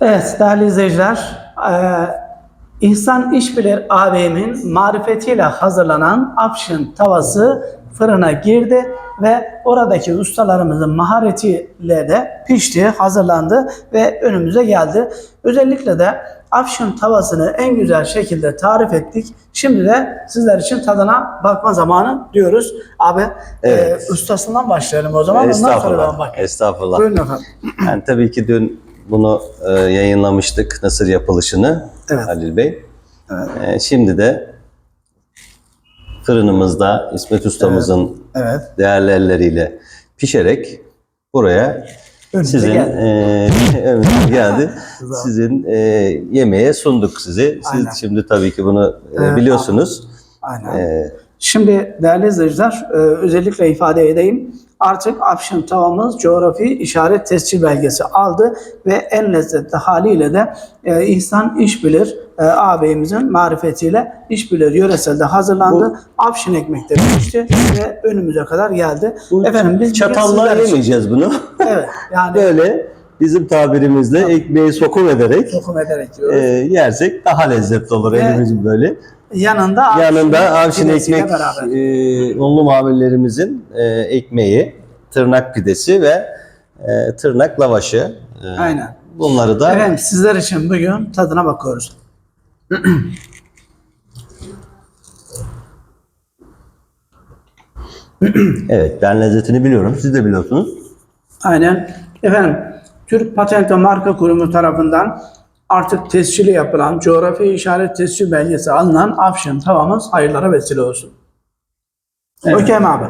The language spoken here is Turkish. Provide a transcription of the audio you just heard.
Evet değerli izleyiciler, eee, İhsan İşbilir ağabeyimin marifetiyle hazırlanan Afşin tavası fırına girdi ve oradaki ustalarımızın maharetiyle de pişti, hazırlandı ve önümüze geldi. Özellikle de Afşin tavasını en güzel şekilde tarif ettik. Şimdi de sizler için tadına bakma zamanı diyoruz. Abi Evet. eee, ustasından başlayalım o zaman. Ondan sonra bakayım. Estağfurullah. Buyurun efendim. Yani tabii ki dün bunu e, yayınlamıştık nasıl yapılışını Evet. Halil Bey. E, şimdi de fırınımızda İsmet ustamızın Evet. değerli elleriyle pişerek buraya Önümüze sizin geldi. e, geldi. Sizin e, yemeğe sunduk sizi. Siz Aynen. şimdi tabii ki bunu e, Evet, biliyorsunuz. Aynen. E, Şimdi değerli izleyiciler e, özellikle ifade edeyim. Artık Afşin tavamız coğrafi işaret tescil belgesi aldı ve en lezzetli haliyle de e, İhsan İşbilir e, ağabeyimizin marifetiyle İşbilir yöreselde hazırlandı. Afşin ekmekte pişti ve önümüze kadar geldi. bu Efendim biz çatalla yemeyeceğiz bunu. Evet yani Böyle bizim tabirimizle ekmeği sokum ederek dokum ederek e, yersek daha lezzetli olur Ve elimizin böyle. Yanında Afşin Yanında avşin ekmek beraber. e, unlu mamullerimizin e, ekmeği, tırnak pidesi ve e, tırnak lavaşı. E, Aynen. Bunları da Efendim sizler için bugün tadına bakıyoruz. evet ben lezzetini biliyorum. Siz de biliyorsunuz. Aynen. Efendim Türk Patent ve Marka Kurumu tarafından artık tescili yapılan coğrafi işaret tescil belgesi alınan Afşin tavamız hayırlara vesile olsun. Okey mi abi?